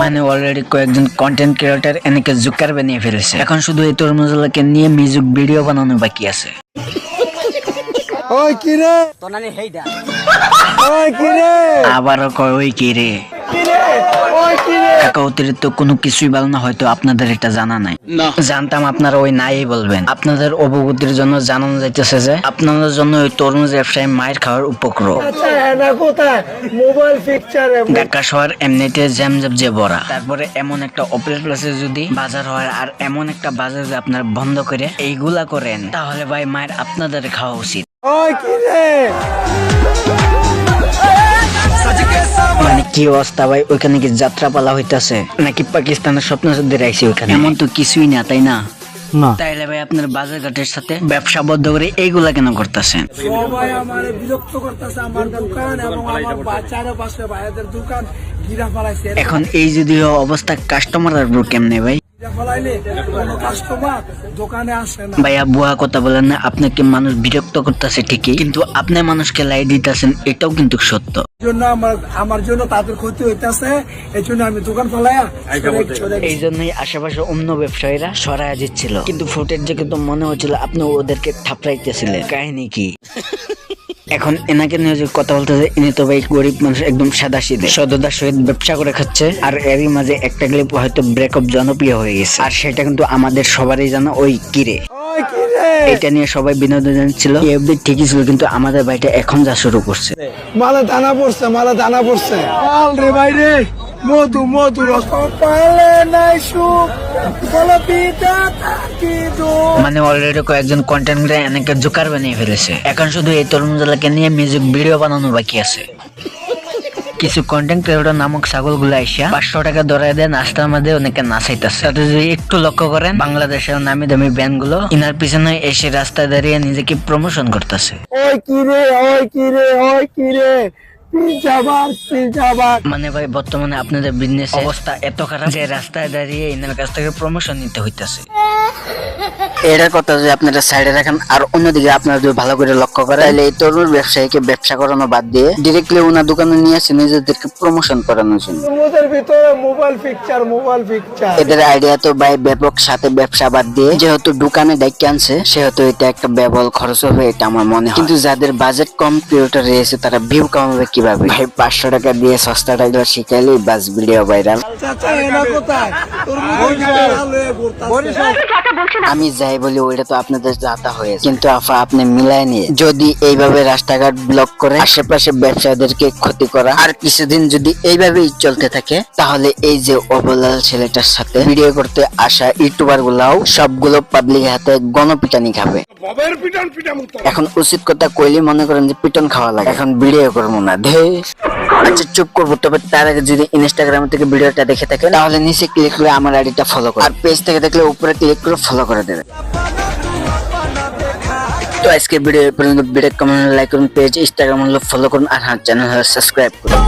মানে অলরেডি কয়েকজন content creator এনেকে জুকার বানিয়ে ফেলেছে। এখন শুধু এই তরমুজলাকে নিয়ে মিউজিক ভিডিও বানানো বাকি আছে। ওই কিরে তনানি হেইডা। ওই কিরে আবারও কয় ওই কিরে ওই কিরে অতিরিক্ত কোনো কিছুই ভালো না হয়তো আপনাদের এটা জানা নাই। জানতাম আপনারা ওই নাই বলবেন। আপনাদের অবগতির জন্য জানানো যাইতেছে যে আপনাদের জন্য ওই তরমুজ ব্যবসায়ী মায়ের খাওয়ার উপক্রম। আচ্ছা ঢাকা শহর এমনিতে জ্যামজাম যে ভরা তারপরে এমন একটা অপেরা প্লেসে যদি বাজার হয় আর এমন একটা বাজার যদি আপনারা বন্ধ করে এইগুলা করেন তাহলে ভাই মায়ের আপনাদের খাওয়া উচিত। মানে কি অবস্থা ভাই? ওইখানে কি যাত্রা পালা হইতাছে? নাকি পাকিস্তানের স্বপ্ন ওইখানে? এমন তো কিছুই না তাই না? না। তাইলে ভাই আপনার বাজার ঘাটের সাথে ব্যবসা বদ্ধ করে এইগুলা কেন করতেছেন? সবাই আমারে বিরক্ত করতেছে আমার দোকান এবং আমার বাচ্চারও পাশে ভাইদের দোকান গিরা ফেলাইছে। এখন এই যদিও অবস্থা কাস্টমার আসব কেমনে ভাই? গিরা ফেলাইলে কোনো কাস্টমার দোকানে আসে না। ভাইয়া বুয়া কথা বলেন না আপনাকে মানুষ বিরক্ত করতেছে ঠিকই কিন্তু আপনি মানুষকে লাই দিতেছেন এটাও কিন্তু সত্য। জন্য আমার আমার জন্য তাদের ক্ষতি হইতাছে এই জন্য আমি দোকান ফেলাইয়া সরে- সরে এই জন্যই আশেপাশে অন্য ব্যবসায়ীরা সরায়া দিচ্ছিল। কিন্তু ফুটের যে কিন্তু মনে হচ্ছিল আপনি ওদেরকে থাপড়াইতেছিলেন। কাহিনী কি? এখন এনাকে নিয়ে যে কথা বলতেছে ইনি তো ভাই গরিব মানুষ একদম সাদা সিদে সততার সহিত ব্যবসা করে খাচ্ছে আর এরই মাঝে একটা ক্লিপ হয়তো ব্রেকআপ জনপ্রিয় হয়ে গেছে। আর সেটা কিন্তু আমাদের সবারই জানা ওই কিরে। এটা নিয়ে সবাই বিনোদন ছিল অবধি ঠিকই ছিল কিন্তু আমাদের বাড়িটা এখন যা শুরু করছে। মালা দানা পড়ছে মালা দানা পড়ছে। রে ভাই রে! মধু মধু রস। পালে নাই সুখ মানে অলরেডি কয়েকজন কন্টেন্ট ক্রিয়েটর এনেকে জোকার বানিয়ে ফেলেছে। এখন শুধু এই তরমুজলাকে নিয়ে মিউজিক ভিডিও বানানো বাকি আছে। কিছু কন্টেন্ট ক্রিয়েটর নামক ছাগলগুলো আইসা পাঁচশো টাকা ধরাই দেয় নাস্তার মধ্যে অনেকে নাচাইতেছে। তাতে যদি একটু লক্ষ্য করেন বাংলাদেশের নামি দামি ব্যান্ডগুলো ইনার পিছনে এসে রাস্তায় দাঁড়িয়ে নিজেকে প্রমোশন করতেছে। ওই কিরে ওই কিরে ওই কিরে মানে ভাই, বর্তমানে আপনাদের বিজনেস অবস্থা এত খারাপ যে রাস্তায় দাঁড়িয়ে এনার কাছ থেকে প্রমোশন নিতে হইতাছে। এটার কথা যদি আপনারা সাইডে রাখেন আর অন্যদিকে আপনারা যদি ভালো করে লক্ষ্য করেন তাহলে এই তরুণ ব্যবসায়ীকে ব্যবসা করানো বাদ দিয়ে ডিরেক্টলি ওনার দোকানে নিয়ে আসে নিজেদেরকে প্রমোশন করানোর জন্য। ভিতরে মোবাইল পিকচার মোবাইল পিকচার এদের আইডিয়া তো ভাই ব্যাপক সাথে ব্যবসা বাদ দিয়ে যেহেতু দোকানে ডাইকে আনছে সেহেতু এটা একটা ব্যবল খরচ হবে এটা আমার মনে হয়। কিন্তু যাদের বাজেট কম ক্রিয়েটর রয়েছে তারা ভিউ কমাবে কীভাবে? ভাই পাঁচশো টাকা দিয়ে সস্তা টাকা শিখাইলে বাস ভিডিও ভাইরাল চাচা এনা কোথায়? তোর মুখে ভালো ঘুরতাছে। আমি যাই বলি ওইটা তো আপনাদের যাতা হয়েছে। কিন্তু আফা আপনি মিলাই নিয়ে যদি এইভাবে রাস্তাঘাট ব্লক করে আশেপাশে ব্যবসায়ীদেরকে ক্ষতি করা আর কিছুদিন যদি এইভাবেই চলতে থাকে তাহলে এই যে অবলাল ছেলেটার সাথে ভিডিও করতে আসা ইউটিউবার গুলাও সবগুলো পাবলিক হাতে গণপিটানি খাবে। এখন উচিত কথা কইলে মনে করেন যে পিটন খাওয়া লাগে এখন ভিডিও করব না ধে আচ্ছা চুপ করব, তবে তার আগে যদি ইনস্টাগ্রাম থেকে ভিডিওটা দেখে থাকেন, তাহলে নিচে ক্লিক করে আমার আইডিটা ফলো করুন। আর পেজ থেকে দেখলে উপরে ক্লিক করে ফলো করে দেবে। তো আজকে ভিডিও পর্যন্ত। ভিডিও কমেন্ট লাইক করুন পেজ ইনস্টাগ্রাম ফলো করুন, আর হ্যাঁ চ্যানেল সাবস্ক্রাইব করুন।